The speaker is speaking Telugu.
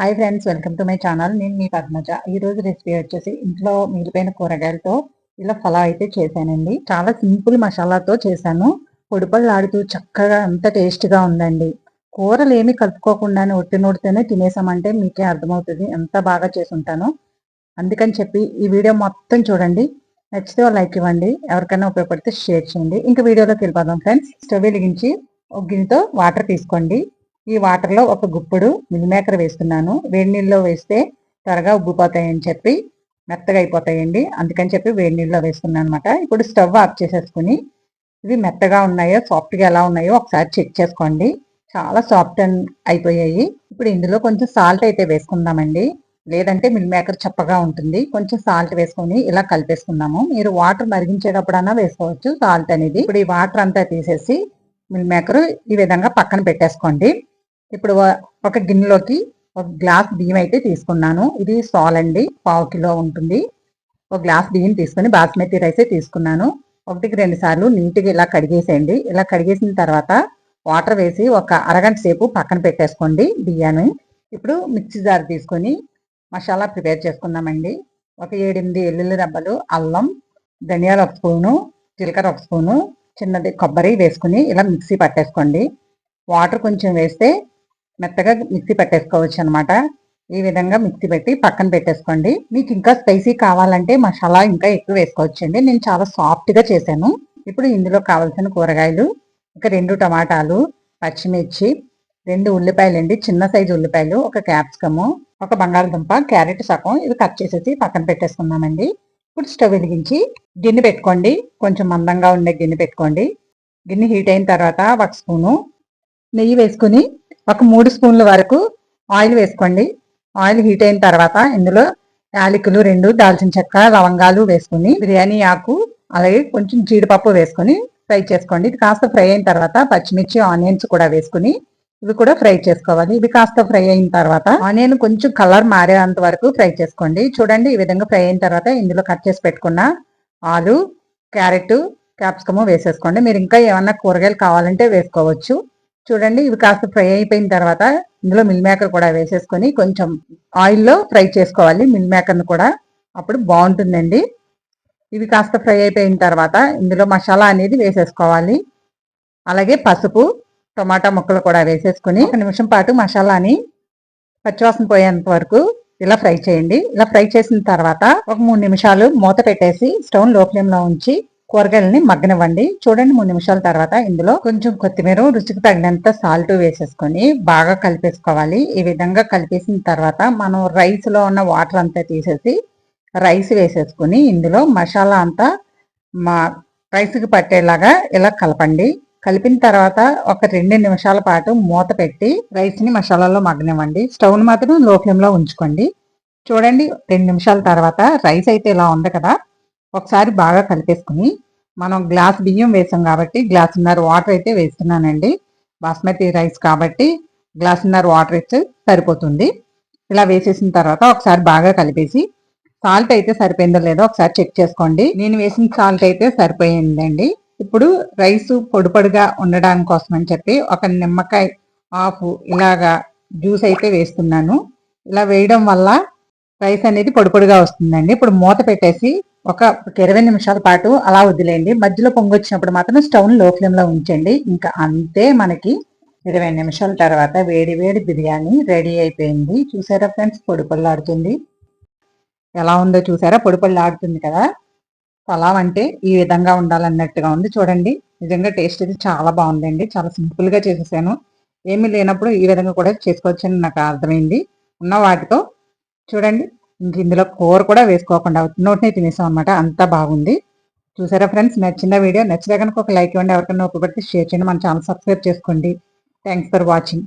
Hi friends welcome to my channel నేను మీ పద్మజ. ఈరోజు రెసిపీ వచ్చేసి ఇంట్లో మిగిలిపోయిన కూరగాయలతో ఇలా ఫలా అయితే చేశానండి. చాలా సింపుల్ మసాలాతో చేశాను. పొడిపళ్ళాడుతూ చక్కగా అంత టేస్ట్గా ఉందండి. కూరలు ఏమి కలుపుకోకుండానే ఒట్టి నోడితేనే తినేసామంటే మీకే అర్థమవుతుంది. ఎంత బాగా చేసి ఉంటాను అందుకని చెప్పి ఈ వీడియో మొత్తం చూడండి. నచ్చితే లైక్ ఇవ్వండి. ఎవరికైనా ఉపయోగపడితే షేర్ చేయండి. ఇంకా వీడియోలోకి వెళ్ళిపోదాం ఫ్రెండ్స్ స్టవ్ వెలిగించి ఒక గిన్నెతో వాటర్ తీసుకోండి. ఈ వాటర్లో ఒక గుప్పుడు మిల్ మేకర్ వేస్తున్నాను. వేడి నీళ్ళలో వేస్తే త్వరగా ఉబ్బిపోతాయని చెప్పి మెత్తగా అయిపోతాయండి. అందుకని చెప్పి వేడి నీళ్ళలో వేస్తున్నాను అనమాట ఇప్పుడు స్టవ్ ఆఫ్ చేసేసుకుని ఇవి మెత్తగా ఉన్నాయో సాఫ్ట్గా ఎలా ఉన్నాయో ఒకసారి చెక్ చేసుకోండి. చాలా సాఫ్ట్ అయిపోయాయి. ఇప్పుడు ఇందులో కొంచెం సాల్ట్ అయితే వేసుకుందామండి. లేదంటే మిల్ మేకర్ చప్పగా ఉంటుంది. కొంచెం సాల్ట్ వేసుకొని ఇలా కలిపేసుకుందాము. మీరు వాటర్ మరిగించేటప్పుడన్నా వేసుకోవచ్చు సాల్ట్ అనేది. ఇప్పుడు ఈ వాటర్ అంతా తీసేసి మిల్ మేకర్ ఈ విధంగా పక్కన పెట్టేసుకోండి. ఇప్పుడు ఒక గిన్నెలోకి ఒక గ్లాస్ బియ్యం అయితే తీసుకున్నాను. ఇది సాల్ అండి పావు కిలో ఉంటుంది. ఒక గ్లాస్ బియ్యం తీసుకుని బాస్మతి రైస్ తీసుకున్నాను. ఒకటికి రెండు సార్లు నీట్గా ఇలా కడిగేసేయండి. ఇలా కడిగేసిన తర్వాత వాటర్ వేసి ఒక అరగంట సేపు పక్కన పెట్టేసుకోండి బియ్యాన్ని. ఇప్పుడు మిక్సీ జార్ తీసుకొని మసాలా ప్రిపేర్ చేసుకుందామండి. ఒక ఏడెనిమిది ఎల్లుల్లి రబ్బలు అల్లం ధనియాలు ఒక స్పూను జీలకర్ర ఒక స్పూను చిన్నది కొబ్బరి వేసుకుని ఇలా మిక్సీ పట్టేసుకోండి. వాటర్ కొంచెం వేస్తే మెత్తగా మిక్సీ పెట్టేసుకోవచ్చు అనమాట ఈ విధంగా మిక్సీ పెట్టి పక్కన పెట్టేసుకోండి. మీకు ఇంకా స్పైసీ కావాలంటే మసాలా ఇంకా ఎక్కువ వేసుకోవచ్చు అండి నేను చాలా సాఫ్ట్గా చేశాను. ఇప్పుడు ఇందులో కావాల్సిన కూరగాయలు ఒక రెండు టమాటాలు పచ్చిమిర్చి రెండు ఉల్లిపాయలు అండి చిన్న సైజు ఉల్లిపాయలు ఒక క్యాప్సికము ఒక బంగాళదుంప క్యారెట్ సగం ఇవి కట్ చేసేసి పక్కన పెట్టేసుకున్నామండి ఇప్పుడు స్టవ్ వెలిగించి గిన్నె పెట్టుకోండి. కొంచెం మందంగా ఉండే గిన్నె పెట్టుకోండి. గిన్నె హీట్ అయిన తర్వాత ఒక స్పూను నెయ్యి వేసుకుని ఒక మూడు స్పూన్ల వరకు ఆయిల్ వేసుకోండి. ఆయిల్ హీట్ అయిన తర్వాత ఇందులో యాలకులు రెండు దాల్చిన చెక్క లవంగాలు వేసుకుని బిర్యానీ ఆకు అలాగే కొంచెం జీడిపప్పు వేసుకుని ఫ్రై చేసుకోండి. ఇది కాస్త ఫ్రై అయిన తర్వాత పచ్చిమిర్చి ఆనియన్స్ కూడా వేసుకుని ఇవి కూడా ఫ్రై చేసుకోవాలి. ఇవి కాస్త ఫ్రై అయిన తర్వాత ఆనియన్ కొంచెం కలర్ మారేంత వరకు ఫ్రై చేసుకోండి. చూడండి ఈ విధంగా ఫ్రై అయిన తర్వాత ఇందులో కట్ చేసి పెట్టుకున్న ఆలు క్యారెట్ క్యాప్సికము వేసేసుకోండి. మీరు ఇంకా ఏమన్నా కూరగాయలు కావాలంటే వేసుకోవచ్చు. చూడండి ఇవి కాస్త ఫ్రై అయిపోయిన తర్వాత ఇందులో మిల్ మేకర్ కూడా వేసేసుకొని కొంచెం ఆయిల్లో ఫ్రై చేసుకోవాలి. మిల్ మేకర్ని కూడా అప్పుడు బాగుంటుందండి. ఇవి కాస్త ఫ్రై అయిపోయిన తర్వాత ఇందులో మసాలా అనేది వేసేసుకోవాలి. అలాగే పసుపు టమాటా ముక్కలు కూడా వేసేసుకుని ఒక నిమిషం పాటు మసాలాని పచ్చివాసన పోయేంత వరకు ఇలా ఫ్రై చేయండి. ఇలా ఫ్రై చేసిన తర్వాత ఒక మూడు నిమిషాలు మూత పెట్టేసి స్టవ్లో ఫ్లేమ్లో ఉంచి కూరగాయలని మగ్గనివ్వండి. చూడండి మూడు నిమిషాల తర్వాత ఇందులో కొంచెం కొత్తిమీర రుచికి తగినంత సాల్ట్ వేసేసుకొని బాగా కలిపేసుకోవాలి. ఈ విధంగా కలిపేసిన తర్వాత మనం రైస్లో ఉన్న వాటర్ అంతా తీసేసి రైస్ వేసేసుకుని ఇందులో మసాలా అంతా మా రైస్కి పట్టేలాగా ఇలా కలపండి. కలిపిన తర్వాత ఒక రెండు నిమిషాల పాటు మూత పెట్టి రైస్ని మసాలాలో మగ్గనివ్వండి. స్టవ్ని మాత్రం లో ఫ్లేమ్లో ఉంచుకోండి. చూడండి రెండు నిమిషాల తర్వాత రైస్ అయితే ఇలా ఉంది కదా. ఒకసారి బాగా కలిపేసుకుని మనం గ్లాస్ బియ్యం వేసాం కాబట్టి గ్లాసున్నర వాటర్ అయితే వేస్తున్నానండి. బాస్మతి రైస్ కాబట్టి గ్లాసున్నర వాటర్ ఇస్తే సరిపోతుంది. ఇలా వేసేసిన తర్వాత ఒకసారి బాగా కలిపేసి సాల్ట్ అయితే సరిపోయిందో లేదో ఒకసారి చెక్ చేసుకోండి. నేను వేసిన సాల్ట్ అయితే సరిపోయిందండి. ఇప్పుడు రైస్ పొడి పొడిగా ఉండడానికి కోసం అని చెప్పి ఒక నిమ్మకాయ ఆఫ్ ఇలాగా జ్యూస్ అయితే వేస్తున్నాను. ఇలా వేయడం వల్ల రైస్ అనేది పొడి పొడిగా వస్తుందండి. ఇప్పుడు మూత పెట్టేసి ఒక ఇరవై నిమిషాల పాటు అలా వదిలేయండి. మధ్యలో పొంగొచ్చినప్పుడు మాత్రం స్టవ్లో ఫ్లేమ్లో ఉంచండి. ఇంకా అంతే మనకి ఇరవై నిమిషాల తర్వాత వేడి వేడి బిర్యానీ రెడీ అయిపోయింది. చూసారా ఫ్రెండ్స్? పొడి పళ్ళాడుతుంది ఎలా ఉందో చూసారా? పొడి ఆడుతుంది కదా? పలావ్ అంటే ఈ విధంగా ఉండాలన్నట్టుగా ఉంది. చూడండి నిజంగా టేస్ట్ అయితే చాలా బాగుందండి. చాలా సింపుల్గా చేసేసాను. ఏమీ లేనప్పుడు ఈ విధంగా కూడా చేసుకోవచ్చని నాకు అర్థమైంది. ఉన్న వాటితో చూడండి. ఇంక ఇందులో కూర కూడా వేసుకోకుండా నోటినే తినేసాం అనమాట అంతా బాగుంది. చూసారా ఫ్రెండ్స్? నచ్చిన వీడియో నచ్చితే కనుక ఒక లైక్ ఇవ్వండి. ఎవరికైనా ఉపయోగపడితే షేర్ చేయండి. మన ఛానల్ సబ్స్క్రైబ్ చేసుకోండి. Thanks for watching